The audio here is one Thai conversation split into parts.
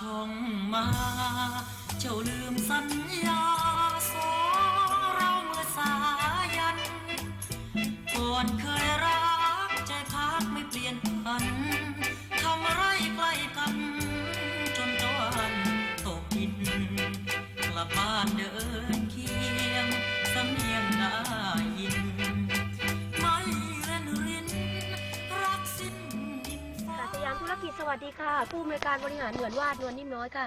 ช่องมา เจ้าลืมสัญญา วัสดีค่ะ ผู้อำนวยการบริหารเหมือนวาดนวลนิ่มน้อยค่ะ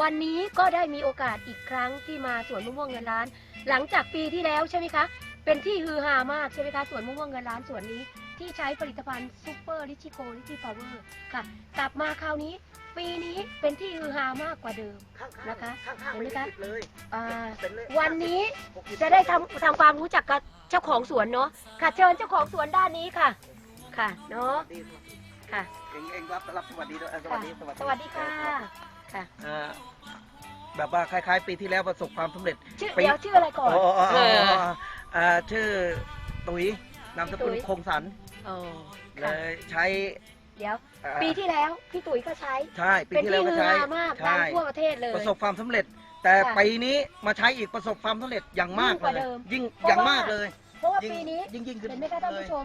วันนี้ก็ได้มีโอกาสอีกครั้งที่มาสวนมะม่วงเงินล้าน หลังจากปีที่แล้วใช่ไหมคะ เป็นที่ฮือฮามากใช่ไหมคะสวนมะม่วงเงินล้านสวนนี้ที่ใช้ผลิตภัณฑ์ซูเปอร์ลิชิโกลิชิพาวเวอร์ค่ะ กลับมาคราวนี้ ปีนี้เป็นที่ฮือฮามากกว่าเดิม ข้างๆนะคะข้างๆเห็นไหมไม่คะติดเลยอ่าเป็นเลยวันนี้หกสิบจะได้ทำทำความรู้จักกับเจ้าของสวนเนาะค่ะเชิญเจ้าของสวนด้านนี้ค่ะ ค่ะเนาะ ดีค่ะ เองเองรับรับสวัสดีด้วยเออสวัค่ะสดีสวัสดีค่ะ ค่ะอ่าแบบว่าคล้ายๆ ปีที่แล้วประสบความสำเร็จชื่อปีเดี๋ยวชื่ออะไรก่อน อ๋ออ๋อเออ๋อออ่าชื่อตุ๋ยนามสกุลตุ๋ย คงสันอ๋อเลค่ะยใช้เดี๋ยวอ่าปีที่แล้วพี่ตุ๋ยก็ใช้ ใช่ปีเป็นที่ที่แล้วก็ฮือใช้ฮามากดัใช่งทั่วประเทศเลย ประสบความสำเร็จ แต่ค่ะปีนี้มาใช้อีกประสบความสำเร็จอย่างมากยิ่งกว่าเลยเดิมยิ่งเพราะอย่างว่า มากเลยเพราะว่ายิ่งปีนี้ยิ่งยิ่งขึ้นเห็นไหมคะท่านเลยผู้ชม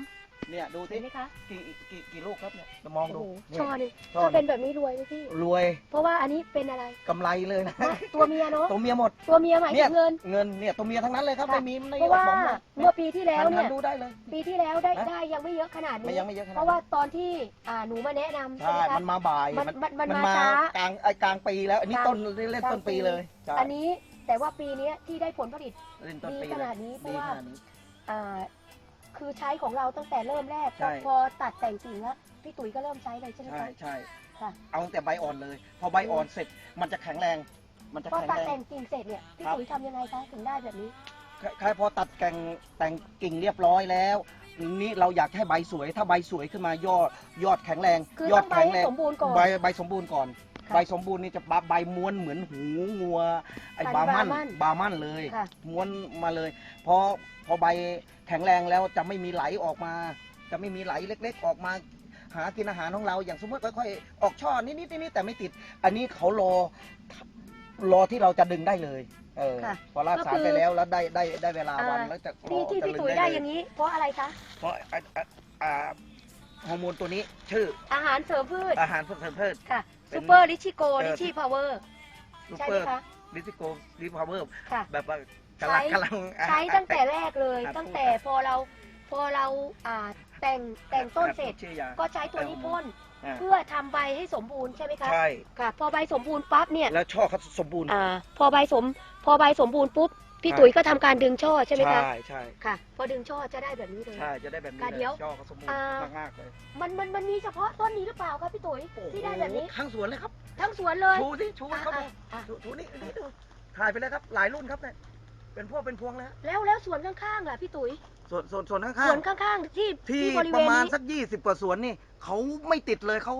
เนี่ยดูสิเห็นไหมคะกี่กี่กี่ลูกครับเนี่ยมองดูโอ้โหเนี่ย ช่อหนึงช่อถ้าหนึ่งเป็นแบบนี้รวยไหมพี่ รวยเพราะว่าอันนี้เป็นอะไรกำไรเลยนะตัวเมียเนาะตัวเมียหมด ตัวเมียหมายเนี่ถึย งเงิน เงินเนี่ยตัวเมียทั้งนั้นเลยครับค่ะ ไม่มีไม่เพราะว่าผมนะเมื่อปีที่แล้วเนี่ยหัดูได้เลย ปีที่แล้วได้นะ ได้ยังไม่เยอะขนาดไม่นี้ ยังไม่เยอะขนาดเพราะว่าตอนที่อ่าหนูมาแนะนำใช่ใช่ไหมคะมันมาบ่ายมันมันมันมาช้า กลางไอ้กลางปีแล้ว อันนี้กลางต้นเล่นกลางต้นปี ปีเลยใช่อันนี้แต่ว่าปีเนี้ยที่ได้ผลผลิต เล่นต้นปีดีขนาดนี้เพราะดีว่าขนาดนี้อ่า คือใช้ของเราตั้งแต่เริ่มแรกใช่พอตัดแต่งกิ่งแล้วพี่ตุ๋ยก็เริ่มใช้เลยใช่ไหมใช่คะใช่ค่ะเอาตั้งแต่ใบอ่อนเลย พอใบอ่อนเสร็จมันจะแข็งแรง มันจะพอแข็งตัดแรง แต่งกิ่งเสร็จเนี่ยพี่ครับ ตุ๋ยทำยังไงคะถึงได้แบบนี้คล้ายๆพอตัดแต่งแต่งกิ่งเรียบร้อยแล้วนี่เราอยากให้ใบสวย ถ้าใบสวยขึ้นมายอดยอดแข็งแรง คือยอต้ดองใบแข็งให้แรงสมบูรณ์ก่อนใบใบสมบูรณ์ก่อน ค่ะใบสมบูรณ์นี่จะใบม้วนเหมือนหูงัวไอ้พับานธุ์มั่นบามั่นบามั่นเลย ค่ะ ม้วนมาเลยพอพอใบแข็งแรงแล้วจะไม่มีไหลออกมา จะไม่มีไหลเล็ก ๆ ออกมา หากินอาหารของเราอย่างสมมติค่อยๆออกช่อนิดๆนิดๆแต่ไม่ติด อันนี้เขารอรอที่เราจะดึงได้เลยเออค่ะพอราดก็สารคือ ไปแล้วแล้วได้ได้ได้เวลาวันอ่าแล้วจะรที่อที่จะพี่ดึตุ๋ยได้เลอย่างนี้ เพราะอะไรคะ เพราะอ่าอ่าอ่าฮอร์โมนตัวนี้ชื่ออาหารเสริมพืชอาหารเสริมพืชค่ะเป็น ซูเปอร์ลิชิโกเออลิชิพาวเวอร์ซูใช่เปไหอมร์คะ ลิซิโกลิพาวเวอร์ค่ะ แบบว่ากำลังใช้ กำลังอ่าใช้ตั้งแต่แรกเลยอะตั้งแต่พอเราพอเราอ่าแต่งแต่งต้นเสร็จ ชื่อยาก็ใช้ตัวนี้พ่นอ่าเพื่อทำใบให้สมบูรณ์ใช่ไหมคะ ใช่ ค่ะ พอใบสมบูรณ์ปั๊บเนี่ย แล้วช่อเขาสมบูรณ์ อ่า พอใบสม พอใบสมบูรณ์ปุ๊บ พี่ใช่ตุ๋ยก็ทำการดึงช่อใช่ไหมคะ ใช่ใช่ค่ะ พอดึงช่อจะได้แบบนี้เลย ใช่จะได้แบบนี้ค่ะเลเดี๋ยยวช่อเขาสมบูรอ่า ณ์มากๆเลยมันมันมันมีเฉพาะต้นนี้หรือเปล่าครับพี่ตุ๋ยที่ได้แบบนี้ข้างสวนเลยครับ ทั้งสวนเลยชูสิชูให้เขาดูอะอะชูชูนี่นี่ดูถ่ายไปเลยครับ หลายรุ่นครับเนี่ยเป็นพวกเป็นพวงแล้วแล้วแล้วสวนข้างๆล่ะพี่ตุ๋ยส่วนส่วนส่วนข้างสวนข้างๆที่ๆที่ที่บริปเวระณมาณนี้สักยี่สิบกว่าสวนนี่เขาไม่ติดเลยเขา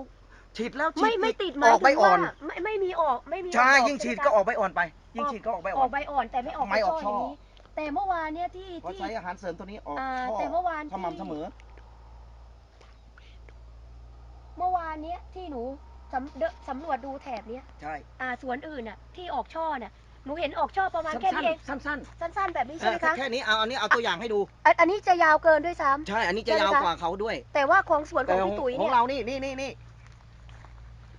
ฉีดแล้วฉีดไม่ไม่อีกติดหอมายอกใบถึงอ่อว่านไม่ไม่มีออกไม่มีออกใช่ ดอกยิ่งฉีดใไหมก็คะออกใบอ่อนไป ยิ่งฉีดก็ออกใบออ่ออกน ใบอ่อนแต่ไม่ออกไม่ออกช่อช่ออย่างนี้แต่เมื่อวานเนี่ยที่เพราะที่ ใช้อาหารเสริมตัวนี้ออกอ่าช่อแต่เมื่อวานสม่ำที่เสมอ เมื่อวานเนี้ยที่หนูสำเดอะสำรวจดูแถบเนี้ยใช่ อ่าสวนอื่นน่ะที่ออกช่อน่ะหนูเห็นออกช่อประมาณสั้นแค่นี้เองๆสั้นสั้น ๆ แบบนี้ๆใช่ไหมเออคะแค่นี้เอาอันนี้เอาตัวอย่างให้ดู อันอันนี้จะยาวเกินด้วยซ้ำ ใช่ อันนี้จะใช่ไหมยาวคะกว่าเขาด้วย แต่ว่าของสวนขแต่องของพี่ตุ๋ยขอเนี่งยเรานี่นี่นี่นี่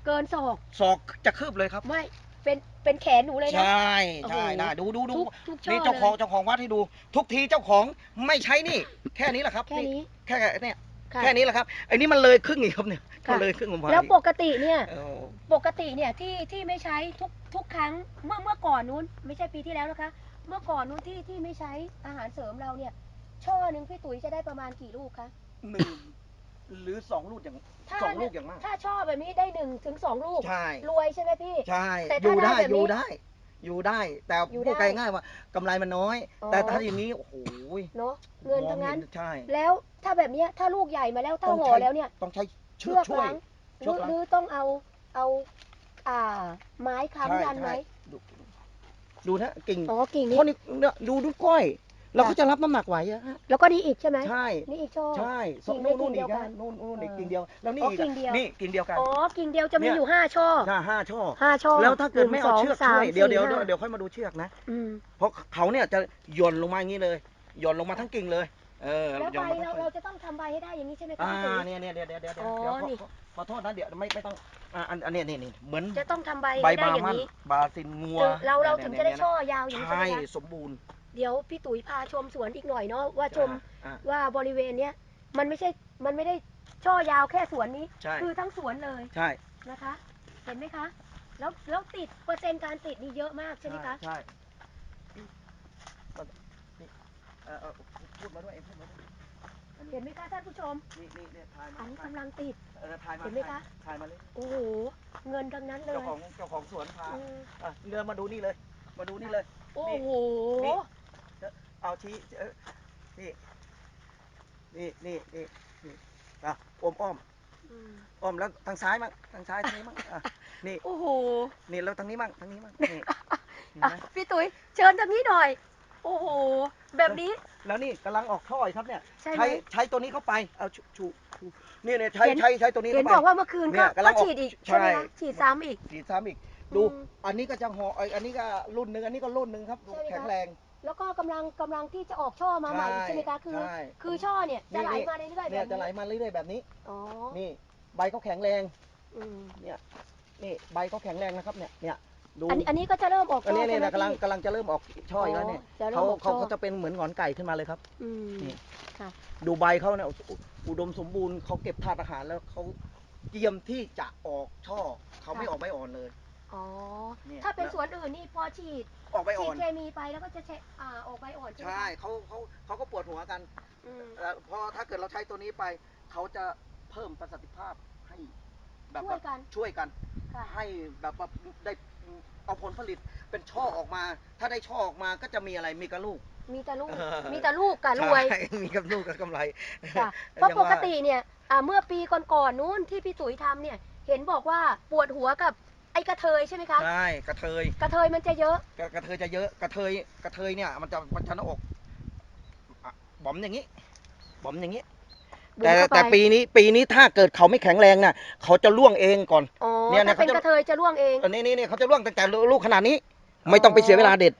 เกินศอกศอกจะคืบเลยครับ ไม่เป็นเป็นแขนหนูเลยใชนะ่ใช่โอ้โหนะดูดูดูทุกทุกช่อนี่เจ้าของเลยเจ้าของวัดให้ดู ทุกทีเจ้าของไม่ใช้นี่ แค่นี้แหละครับแค่นี้แค่เนี่ยค่ะแค่นี้แหละครับไอ้นี่มันเลยครึ่งอีกครับเนี่ยค่ะ มันเลยครึ่งประมาณแล้วอีกปกติเนี่ยเออปกติเนี่ยที่ที่ไม่ใช้ทุกทุกครั้งเมื่อเมื่อก่อนนู้น ไม่ใช่ปีที่แล้วนะคะ เมื่อก่อนนู้นที่ที่ไม่ใช้อาหารเสริมเราเนี่ย ช่อหนึ่งพี่ตุ๋ยจะได้ประมาณกี่ลูกคะหนึ่ง หรือสองลูกอย่างถ้าสองลูกอย่างมาก ถ้าช่อแบบนี้ได้หนึ่งถึงสองลูก ใช่ รวยใช่ไหมพี่ ใช่แต่อถ้ายู่ได้ได้แบบนี้อยู่ได้ อยู่ได้ แต่อยู่พูดได้ง่ายๆว่ากำไรมันน้อย อ๋อ แต่ถ้าอย่างนี้โอ้โหเนาะเงินทั้งนั้น มอเห็ใช่ แล้วถ้าแบบเนี้ยถ้าลูกใหญ่มาแล้วถ้าต้องห่อใช้ แล้วเนี่ยต้องใช้เชืเชืออกกช่วย ล้างหเชืรืออกล้าง หรือต้องเอาเอาอ่า ไม้ใช่ค้ำยันไหมใช่ดูดูนะกิ่งอ๋อกิ่งเพนี้ราะนี่เนี่ยดูดูก้อยแล้ว เขาจะรับน้ำหนักไหวอะฮะแล้วก็นี่อีกใช่ไหมใช่ นี่อีกช่อ ใช่สกิ่งไม่นู่นนู่นกิ่อีงกเดียวกันะนนู่นนู่นอีกเออกิ่งเดียว แล้วนี่อ๋ออีกกิ่อะงเดียว นี่กิ่งเดียวกันอ๋อกิ่งเดียวจะมีเนี่ยอยู่ห้าช่อห้าห้าช่อ ห้าช่อแล้วถ้าเกิดไม่เอาหนึ่งเชือกสงช่วยเดี๋ยวสามเดี๋ยวเดี๋ยวสี่ห้าเดี๋ยวค่อยมาดูเชือกนะ อืมเพราะเขาเนี่ยจะหย่อนลงมาอย่างนี้เลยหย่อนลงมาทั้งกิ่งเลย เออแล้วหย่ใบอนมาทั้เรางกิ่เรางจะต้องทำใบให้ได้อย่างนี้ใช่ไหมคะอ่าพี่ตุ๋ย เนี่ยเนี่ยเดี๋ยวเดี๋ยวเดี๋ยวเดี๋ยวอ๋อเดี๋ยวขอนี่ ขอขอโทษนะเดี๋ยวไม่ไม่ต้องอ่าอันอันเนี้ยนี่นี่เหมือนจะต้องทำใบใบให้ได้บาอย่างมันนี้บาซินงัวถึงเราเรานี่ยถึงจะได้เนี่ยช่อยาวอย่างนี้ใช่ใช่ไหมคะสมบูรณ์ เดี๋ยวพี่ตุ๋ยพาชมสวนอีกหน่อยเนาะว่าชมอ่าว่าบริเวณเนี้ยมันไม่ใช่มันไม่ได้ช่อยาวแค่สวนนี้ ใช่ คือทั้งสวนเลยใช่นะคะ เห็นไหมคะ แล้วแล้วติดเปอร์เซ็นต์การติดนี่เยอะมากใช่ไหมคะ ใช่นี่เออเออพูดมาด้วยเองพูดมาด้วยอันนี้เห็นไหมคะท่านผู้ชม นี่นี่เนี่ยถ่ายมาอันนี้ถ่ายกำลังติด เออถ่ายมาเห็นไหมคะ ถ่ายมาเลยโอ้โห เงินทั้งนั้นเลเจ้ายของเจ้าของสวนพาอืมอะเดินมาดูนี่เลย มาดูนี่เลย โอ้โห นี่เอา ชี้เออนี่นี่นี่นี่นี่อะอมอ้อมอืมอ้อมแล้วทางซ้ายมั่งทางซ้ายทางนี้มั่งอะนี่โอ้โหนี่แล้วทางนี้มั่งทางนี้มั่งนี่เห็นอะไหมพี่ตุ๋ยเชิญทางนี้หน่อย โอ้โห แบบนี้ แล้วนี่กำลังออกท่ออีกครับเนี่ย ใช่ไหม ใช้ใช้ตัวนี้เข้าไปเอาชูชูชูนี่เนี่ยใช้เห็น ใช้ใช้ตัวนี้เห็นเข้าไป บอกว่าเมื่อคืนเนี่ก็ยกำลัก็งออกฉีดอีกใช่ไหมใช่คะฉีดซ้ำอีกสีซ้ำอีกดู อืมอันนี้ก็จะห่อไอยอันนี้ก็รุ่นหนึ่งอันนี้ก็รุ่นหนึ่งครับดูใช่ไหมคะ แข็งแรง แล้วก็กำลังกำลังที่จะออกช่อมาใหม่ใช่ใช่ไหมคะคือ ใช่คือช่อเนี่ยจะไหลนี่มาเรื่อยๆแบเนี่ยบจะไหลนี้มาเรื่อยๆแบบนี้ อ๋อนี่ใบเขาแข็งแรง อืมนี่ใบเขาแข็งแรงนะครับเนี่ยเนี่ยดูอันอันนี้ก็จะเริ่มออกอันช่อนี้ใช่เนี่ยไหมนะกำลังพี่ กำลังจะเริ่มออกช่ออีกแล้วเนี่ยจะเริ่เขามออกเขาช่อเขาจะเป็นเหมือนหงอนไก่ขึ้นมาเลยครับ อืมนี่ ค่ะ ดูใบเขาเนี่ยอุอุดมสมบูรณ์เขาเก็บธาตุอาหารแล้วเขาเตรียมที่จะออกช่อเขาไม่ออกใบอ่อนเลย อ๋อ เนี่ยถ้าเป็นสวนอื่นนี่พอฉีดออกใบฉีอ่อดนเคมีไปแล้วก็จะเช็อ่าออกใบอ่อนใช่ไหมใช่คะเขาเขาเขาก็ปวดหัวกันอืมเอ่อพอถ้าเกิดเราใช้ตัวนี้ไป เขาจะเพิ่มประสิทธิภาพให้แบบช่วยกันช่วยกัน ค่ะให้แบบว่าได้เอาผลผลิตเป็นช่อออกมา ถ้าได้ช่อออกมาก็จะมีอะไรมีกระลูก มีแต่ลูก เออ มีแต่ลูกกับรวย ใช่ มีกับลูกกับกำไรค่ะเพราะยังปว่กติเนี่ยอ่าเมื่อปีก่อนๆนู้นที่พี่ตุ๋ยทำเนี่ย เห็นบอกว่าปวดหัวกับ ไอ้กระเทยใช่ไหมคะ ใช่กระเทยกระเทยมันจะเยอะ กระกระเทยจะเยอะกระเทยกระเทยเนี่ย มันจะมันจะหน้าอกอะบอมอย่างนี้บอมอย่างนี้บุ๋มแต่เข้าไปแต่ปีนี้ปีนี้ถ้าเกิดเขาไม่แข็งแรงน่ะเขาจะล่วงเองก่อน อ๋อเนี่ยเนี่ยถ้าเป็นเขาจะ กระเทยจะร่วงเองอันนี้นี่นี่เขาจะล่วงตั้งแต่ลูกขนาดนี้ ไม่ต้องไปเสียเวลาเด็ด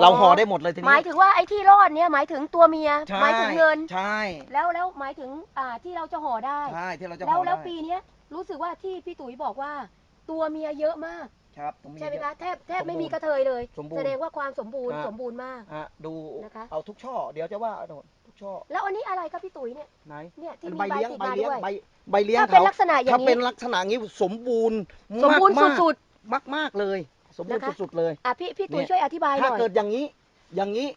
เราห่อได้หมดเลยทีหมายนี้ถึงว่าไอ้ที่รอดเนี่ยหมายถึงตัวเมีย ใช่หมายถึงเงิน ใช่แล้วแล้วหมายถึงอ่าที่เราจะห่อได้ ใช่ที่เราจะแล้วห่อแล้วได้ปีเนี้ยรู้สึกว่าที่พี่ตุ๋ยบอกว่า ตัวเมียเยอะมาก ครับตรงนี้ ใช่ไหมเยอคะแทบแทบสมบูรณ์ไม่มีกระเทยเลย สมบูรณ์แสดงว่าความสมบูรณ์อ่า สมบูรณ์มาก ฮะดูนะคะ เอาทุกช่อ เดี๋ยวจะว่าเอาทุกช่อแล้วอันนี้อะไรครับพี่ตุ๋ยเนี่ยไหนเนี่ยที่เป็นมีใบใบเลี้ยงติดใบมาเลี้ยงด้วยใบใบเลี้ยงถ้าเป็นเขาลักษณะอย่าถ้างเป็นี้นลักษณะอย่างนี้สมบูรณ์สมบูรณ์ากๆสุด มากมากๆเลย สมบูรณ์นะคะ สุดๆเลย ๆอะพี่พี่ตุ๋ยเนี่ย ช่วยอธิบายหถ้าน่อย เกิดอย่างนี้อย่างนี้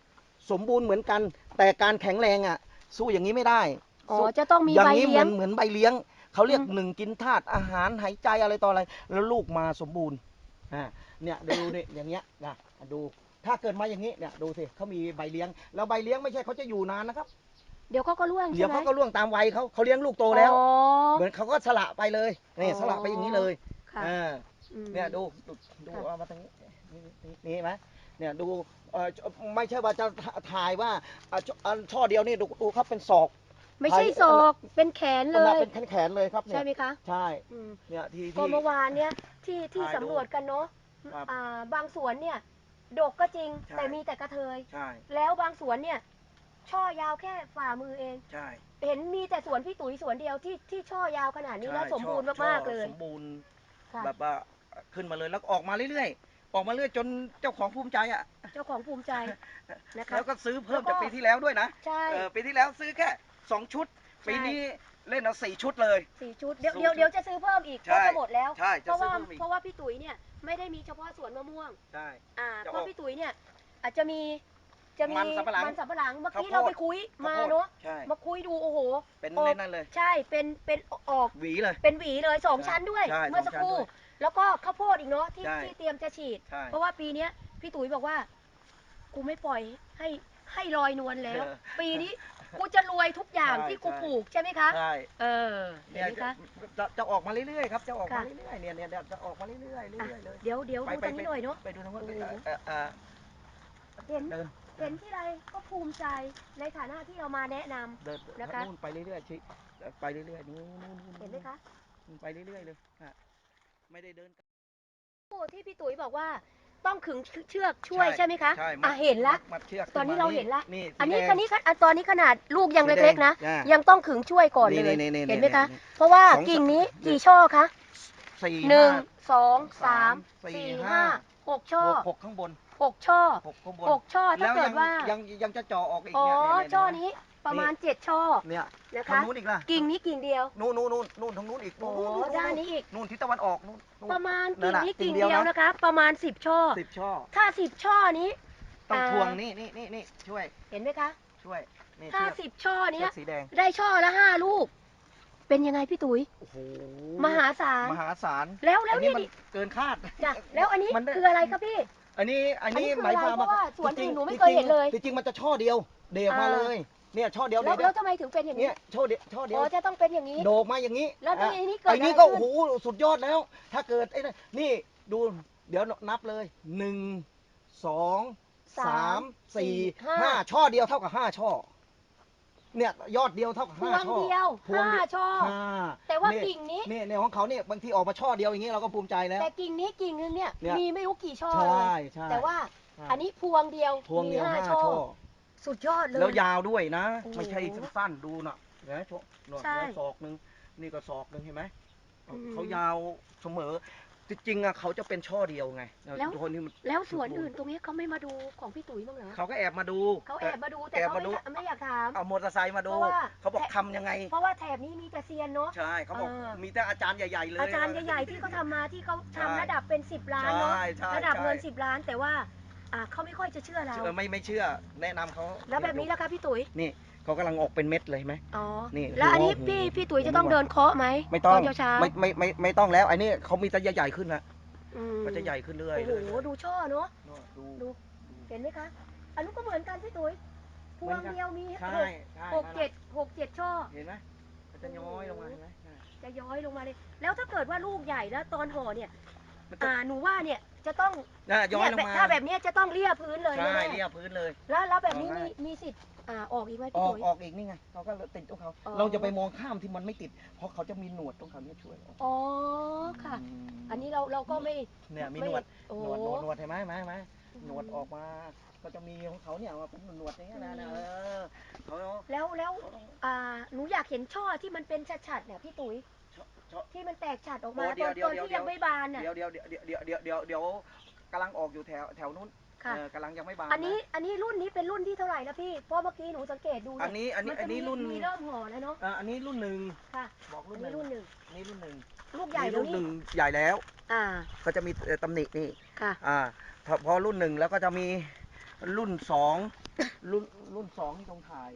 สมบูรณ์เหมือนกัน แต่การแข็งแรงอะ สู้อย่างนี้ไม่ได้อ๋อสู้จะต้องมีอย่างใบนี้เหเลี้มืยองนเหมือนใบเลี้ยง เขาเรียกอืมหนึ่งกินธาตุอาหารหายใจอะไรต่ออะไร แล้วลูกมาสมบูรณ์อ่าเนี่ยดูนี่อย่างเงี้ยนะดูถ้าเกิดมาอย่างนี้เนี่ยดูสิเขามีใบเลี้ยง แล้วใบเลี้ยงไม่ใช่เขาจะอยู่นานนะครับ เดี๋ยวเขาก็ร่วงเดี๋ยวใช่ไหมเขาก็ล่วงตามวัยเขาเขาเลี้ยงลูกโตแล้วอ๋อเหมือนเขาก็สละไปเลยนี่อ๋อสละไปอย่างนี้เลยค่ะอ่าอืมเนี่ยดูดูดูค่ะเอามาตรงนี้นี่นี่นี่เห็นไหมเนี่ยดูเออไม่ใช่ว่าจะถ่ายว่าอะช่ออันช่อเดียวนี่ดูดูครับเป็นศอก ไม่ใช่ใครศอกเป็นแขนเลขนาดยเป็นแขนๆเลยครับเนี่ใช่ยไหมคะใช่อืมเนี่ยที่ก็ที่ เมื่อวานเนี้ยที่ที่ถ่ายดูสำรวจกันเนาะครับอ่าบางสวนเนี่ยดกก็จริงใช่ แต่มีแต่กระเทย ใช่แล้วบางสวนเนี่ย ช่อยาวแค่ฝ่ามือเอง ใช่เห็นมีแต่สวนพี่ตุ๋ยสวนเดียวที่ที่ช่อยาวขนาดนี้แล้วใช่สมบูรณ์ช่อมากๆเลย สมบูรณ์ค่ะ แบบว่าขึ้นมาเลยแล้วก็ออกมาเรื่อยๆ ออกมาเรื่อยจนเจ้าของภูมิใจอะเจ้าของภูมิใจนะคะ แล้วก็ซื้อเพิ่มแล้วก็จากปีที่แล้วด้วยนะใช่ เออปีที่แล้วซื้อแค่ สองชุดใช่ปีนี้เล่นเอาสี่ชุดเลย สี่ชุดเดี๋ยวสูงเดี๋ยวเดี๋ยวจะซื้อเพิ่มอีกใช่ก็จะหมดแล้ว ใช่เพจะราะซื้อว่าเพิ่มอีก เพราะว่าพี่ตุ๋ยเนี่ยไม่ได้มีเฉพาะสวนมะม่วงใช่อ่าจะเพออราะกพี่ตุ๋ยเนี่ยอาจจะมีจะมีมันสำปะหลังมันสำปะหลังเมื่อกี้ข้าวโพด เราไปคุยมาข้วโพดเนาะใช่ มาคุยดูโอ้โห เป็นออก ในนั่นเลย ใช่เป็นเป็นออกหวีเลย เป็นหวีเลยสองใช่ชั้นด้วย ใช่เมื่อสักสองชั้นครู่ด้วยแล้วก็ข้าวโพดอีกเนาะที่ใช่ ที่เตรียมจะฉีด ใช่เพราะว่าปีเนี้ยพี่ตุ๋ยบอกว่า กูไม่ปล่อยให้ให้ลอยนวลแล้ว เออ ปีนี้ กูจะรวยทุกอย่างใช่ที่กูใช่ปลูกใช่ไหมคะใช่เออเห็นเนี่ยไหมจะคะ จะจะออกมาเรื่อยๆครับจะออกมาค่ะ เรื่อยๆเนี่ยเนี่ยเนี่ยจะออกมาเรื่อยๆเรื่อยๆเลย เดี๋ยวเดี๋ยวไปดูไป ตรงนี้หน่อยเนาะ ไปดูทางโน้นโอ้โห เอ่อเอ่อเห็นเดินเห็นที่ไรก็ภูมิใจในฐานะที่เรามาแนะนำ เดินนะคะ นู่นไปเรื่อยๆชิไปเรื่อยๆนู่นนู่นนู่นเห็นไหมคะนู่นไปเรื่อยๆเลยฮะไม่ได้เดิน ผู้ที่พี่ตุ๋ยบอกว่า ต้องขึงเชือกช่วยใช่ใช่ไหมคะ ใช่อะเห็นละ มัดเชือกตอนนี้เราเห็นละ นี่อันนี้สีแดงคันนี้คันอะตอนนี้ขนาดลูกยังสีแดเล็กๆนะอ่ายังต้องขึงช่วยก่อนเลยนี่ๆๆๆเห็นไหมคะ เพราะว่าสองกิ่งนี้นี่กี่ช่อคะสี่หนึ่งห้าสองสามสี่สี่ห้าห้าหกช่อหกหกข้างบนหกช่อหกข้างบนหกช่อถ้าแล้วเกิยัดงว่ายังยังจะเจ่อออกอีกอ๋อเนี่ยเยเยช่อเยนี้ ประมาณเจ็ดช่อเนี่ยนะทางคะ นู้นอีกล่ะกิ่งนี้กิ่งเดียว นู่นนู่นนู่นนู่นทางนู้นอีกโอ้นู่นด้านนี้อีก นู่นทิศตะวันออกนู่นนู่น ประมาณนั่กิ่นงน่ะนี้กิ่กิ่งงเดีเดียวยวนะ นะคะ ประมาณสิบช่อ สิบช่อ ถ้าสิบช่อนี้ ต้องอ่า ทวงนี่นี่นี่นี่ช่วยเห็นไหมคะ ช่วยนี่ถ้าเชือกสิบช่อเชืเนี้อยกสีแดงได้ช่อละห้าลูก เป็นยังไงพี่ตุ๋ย โอ้โหมหาศาล มหาศาลแล้วแล้วอันนี่นี้มันนี่เกินคาด จ้ะแล้วอันนี้มันได้ คืออะไรครับพี่ อันนี้อันนี้อันนี้คือหมายความอะไรเพราะว่าสวนจริงอื่นหนูไม่จริงเคยเห็นเลยจริงๆมันจะช่อเดียว เดกมาอ่า เลย เนี่ยช่อเดียวแล้วเดแล้วกทำไมถึงเป็นอย่างเนี่นี้ยช่อเดียวช่อเดียวอ๋อจะต้องเป็นอย่างนี้ โดกมาอย่างนี้แล้วทีอะนี้เกิดไอ้นี่อะไรก็ขึ้นโอ้โหสุดยอดแล้ว ถ้าเกิดไอ้นั่นนี่ดูเดี๋ยวนับเลยหนึ่งสองสามสี่ห้าช่อเดียวเท่ากับห้าช่อเนี่ยยอดเดียวเท่ากับพวห้างช่อ เดียวพวงห้าเดียว ช่อ ห้าแต่ว่านี่กิ่งนี้นี่ในของเขาเนี่ยบางทีออกมาช่อเดียวอย่างนี้เราก็ภูมิใจแล้ว แต่กิ่งนี้กิ่งนึงเนี่ยเนี่ย มีไม่รู้กี่ช่อใช่เลยใช่ แต่ว่าใช่อันนี้พวงเดียวพวงเดียวมีห้าช่อช่อ สุดยอดเลย แล้วยาวด้วยนะ โอ้โหไม่ใช่สั้นๆดูน่ะเห็นไหมโชว์หนวดใช่ศอกหนึ่งนี่ก็ศอกหนึ่งเห็นไหมอืมเขายาวเสมอ จริงๆอะเขาจะเป็นช่อเดียวไงแล้ว คนนี้มันแล้วสวนอื่นตรงนี้เขาไม่มาดูของพี่ตุ๋ยบ้างเหรอเขาก็แอบมาดู เขาแอบมาดูแต่แอบเขามาดู ไม่ไม่อยากถาม เอามอเตอร์ไซค์มาดู เพราะว่า เขาบอกทำยังไง เพราะว่าแถบนี้มีแต่เซียนเนาะ ใช่เขาบอกเออ มีแต่อาจารย์ใหญ่ ๆ เลย อาจารย์ใหญ่ๆที่เขาทำมาที่เขาใช่ ทำระดับเป็นสิบล้านเนาะใช่ใช่ระดับเงิน ใช่สิบล้าน แต่ว่า อ่าเขาไม่ค่อยจะเชื่อเรา เชื่อไม่ไม่เชื่อ แนะนำเขาแล้วแบบนี้ล่ะคะพี่ตุ๋ยนี่เขากำลังออกเป็นเม็ดเลยเห็นไหม อ๋อนี่แล้วอันนี้โอ้โห พี่พี่ตุ๋ยผมจะต้องว่าเดินเคาะไหมไม่ต้องตอนเช้าๆไม่ไม่ไม่ไม่ต้องแล้วไอ้นี่เขามีแต่ใหญ่ๆขึ้นละอืมมันจะใหญ่ขึ้นเรื่อยโอ้เลโหยดูช่อเนาะดู ดู เห็นไหมคะ อันนู้นก็เหมือนกันพี่ตุ๋ยพวงเดียวมีใช่หกใช่หกเจ็ดหกเจ็ดช่อ เห็นไหมมันจะย้อยลงมาเห็นไหมอ่าจะย้อยลงมาเลย แล้วถ้าเกิดว่าลูกใหญ่แล้วตอนห่อเนี่ย มันจะ อ่าหนูว่าเนี่ย จะต้องน่ะย้อยลงเนี่มาถ้าแบบเนี้ยจะต้องเลียพื้นเลยใช่แน่เรียบพื้นเลยๆแล้วแล้วแบบนี้เอามีได้มีสิทธิ์อ่าออกอีกไหมอพี่อกตุ๋ย ออกอีกนี่ไงเขาก็ติดของเขา อ๋อ เราจะไปมองข้ามที่มันไม่ติด เพราะเขาจะมีหนวดตรงเขาเนี่ยช่วยออกอ๋อค่ะ มอันนี้เราเราก็ไม่เนี่ยมีไหนวดโอ้หนวดหนวดหนวดเห็นไหมเห็นไหมเห็นไหมหนวดออกมา ก็จะมีของเขาเนี่ยมาเป็นหนวดอย่างเงี้ยนะอืมเออเขาแล้วแล้วเขาต้องอ่าหนูอยากเห็นช่อที่มันเป็นฉัดๆเนี่ยพี่ตุ๋ย ชอบชอบ ที่มันแตกฉัดออกมาโอ้เดี๋ตยอวนเดี๋ยวตอนเดี๋ยว ที่ยังไม่บานน่ะเดี๋ยวเดี๋ยวเดี๋ยวเดี๋ยวเดี๋ยวเดี๋ยวเดี๋ยวกำลังออกอยู่แถวแถวนู้นค่ะ เออกำลังยังไม่บานอันนี้ะอันนี้รุ่นนี้เป็นรุ่นที่เท่าไหร่นะพี่เพราะเมื่อกี้หนูสังเกตดูอันนี้อันนี้มัจะอันนี้มีรุ่นมีเริ่มห่อแล้วเนาะอ่าอันนี้รุ่นหนึ่งค่ะบอกรุ่อันนหนี้นึ่งรุ่นหนึ่งอันนี้รุ่นหนึ่งลูกใหญ่นี่แล้วรุ่นหนี่นึ่งใหญ่แล้วอ่าก็จะมีเอ่อตำหนินี่ ค่ะ อ่าพอพอรุ่นหนึ่งแล้วก็จะมีรุ่นสองรุ่นรุ่นสองที่ตรงถ่าย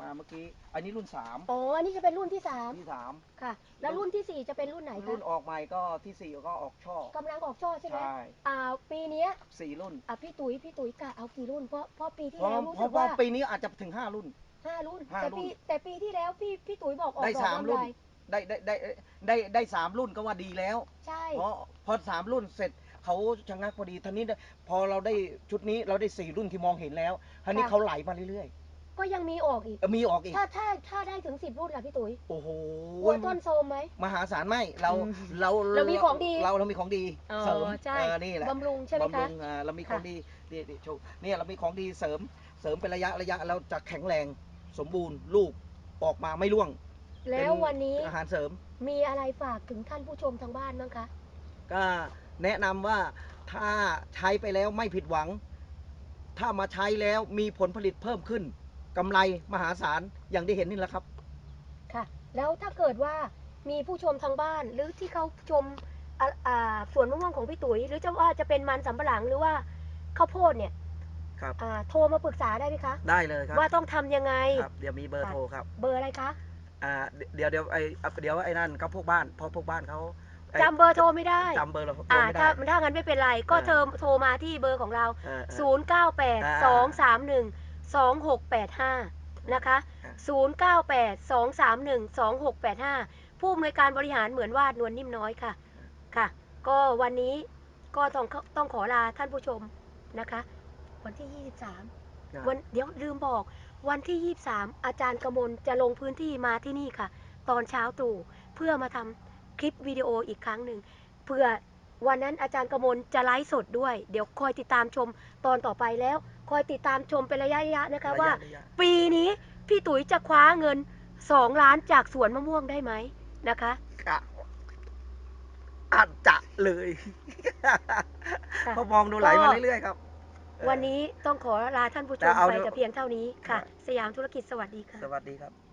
มาเมื่อกี้ อันนี้รุ่นสามอ๋อ อันนี้จะเป็นรุ่นที่สามที่สามค่ะ แล้วรุ่นที่สี่จะเป็นรุ่นไหนคะรุ่นออกใหม่ก็ที่สี่ก็ออกช่อกำลังออกช่อใช่ไหมใช่อ่า ปีเนี้ยสี่รุ่นอะพี่ตุ๋ยพี่ตุ๋ยกะเอากี่รุ่น เพราะเพราะปีที่เพราะแล้วรู้เพสึราะกว่าว่าปีนี้อาจจะถึงห้ารุ่น ห้ารุ่น ห้าแต่รุ่น ปีแต่ปีที่แล้วพี่พี่ตุ๋ยบอกออกได้ดอกสามลำรุ่นไยได้ได้ได้ได้ได้สามรุ่นก็ว่าดีแล้ว ใช่ เพราะพอสามรุ่นเสร็จเขาชะงักพอดีทีนี้เนี่ยพอเราได้ชุดนี้เราได้สี่รุ่นที่มองเห็นแล้วทีนี้เขาไหลมาเรื่อย ก็ยังมีออกอีกๆเออมีออกอีก ถ้าถ้าถ้าได้ถึงสิบรุ่นล่ะพี่ตุ๋ยโอ้โหกลัวต้นโทรมไหม มหาศาลไม่เราอืมเราเรามีของดีเราเรามีของดีอ๋อเสริมใช่ เออนี่แหละบำรุงใช่ไหมบำคะรุงอ่าเรามีของค่ะ ดีนี่นี่โชว์เนี่ยเรามีของดีเสริมเสริมเป็นระยะระยะเราจะแข็งแรงสมบูรณ์ลูกออกมาไม่ร่วงแล้วเป็นวันนี้อาหารเสริม มีอะไรฝากถึงท่านผู้ชมทางบ้านบ้างคะ ก็แนะนำว่าถ้าใช้ไปแล้วไม่ผิดหวัง ถ้ามาใช้แล้วมีผลผลิตเพิ่มขึ้น กำไรมหาศาลอย่างที่เห็นนี่แหละครับ ค่ะ แล้วถ้าเกิดว่ามีผู้ชมทางบ้านหรือที่เขาชมอ่าอ่าสวนมะม่วงของพี่ตุ๋ย หรือจะว่าจะเป็นมันสำปะหลังหรือว่าข้าวโพดเนี่ยครับ อ่าโทรมาปรึกษาได้ไหมคะ ได้เลยครับว่าต้องทำยังไงครับเดี๋ยวมีเบอร์โทรครับเบอร์อะไรคะอ่าเดี๋ยวเดี๋ยวไอเดี๋ยวไอ้นั่นก็พวกบ้านเพราะพวกบ้านเขาไอ้จำเบอร์โทรไม่ได้จำเบอร์เราโทรอ่าไม่ได้ถ้าถ้างั้นไม่เป็นไรก็เออเธอโทรมาที่เบอร์ของเราเออเออ0 9 8 2 3 1 2 6 8 5 นะคะอะ0 9 8 2 3 1 2 6 8 5 ผู้อำนวยการบริหารเหมือนวาดนวลนิ่มน้อยค่ะ ค่ะ ก็วันนี้ก็ต้องต้องขอลาท่านผู้ชมนะคะ วันที่ 23ครับวันเดี๋ยวลืมบอก วันที่ 23 อาจารย์กมลจะลงพื้นที่มาที่นี่ค่ะ ตอนเช้าตรู่เพื่อมาทำคลิปวิดีโออีกครั้งหนึ่งเพื่อวันนั้นอาจารย์กมลจะไลฟ์สดด้วย เดี๋ยวคอยติดตามชมตอนต่อไปแล้ว คอยติดตามชมเป็นระยะๆนะคะว่าระยะปีนี้พี่ตุ๋ยจะคว้าเงิน2ล้านจากสวนมะม่วงได้ไหมนะคะกะอาจจะเลยค่ะเพราะมองดูไหลมาเรื่อยๆครับ วันนี้ต้องขอลาท่านผู้ชแต่มเอาไปแต่เพียงเท่านี้ค่ะครับสยามธุรกิจสวัสดีค่ะ สวัสดีครับ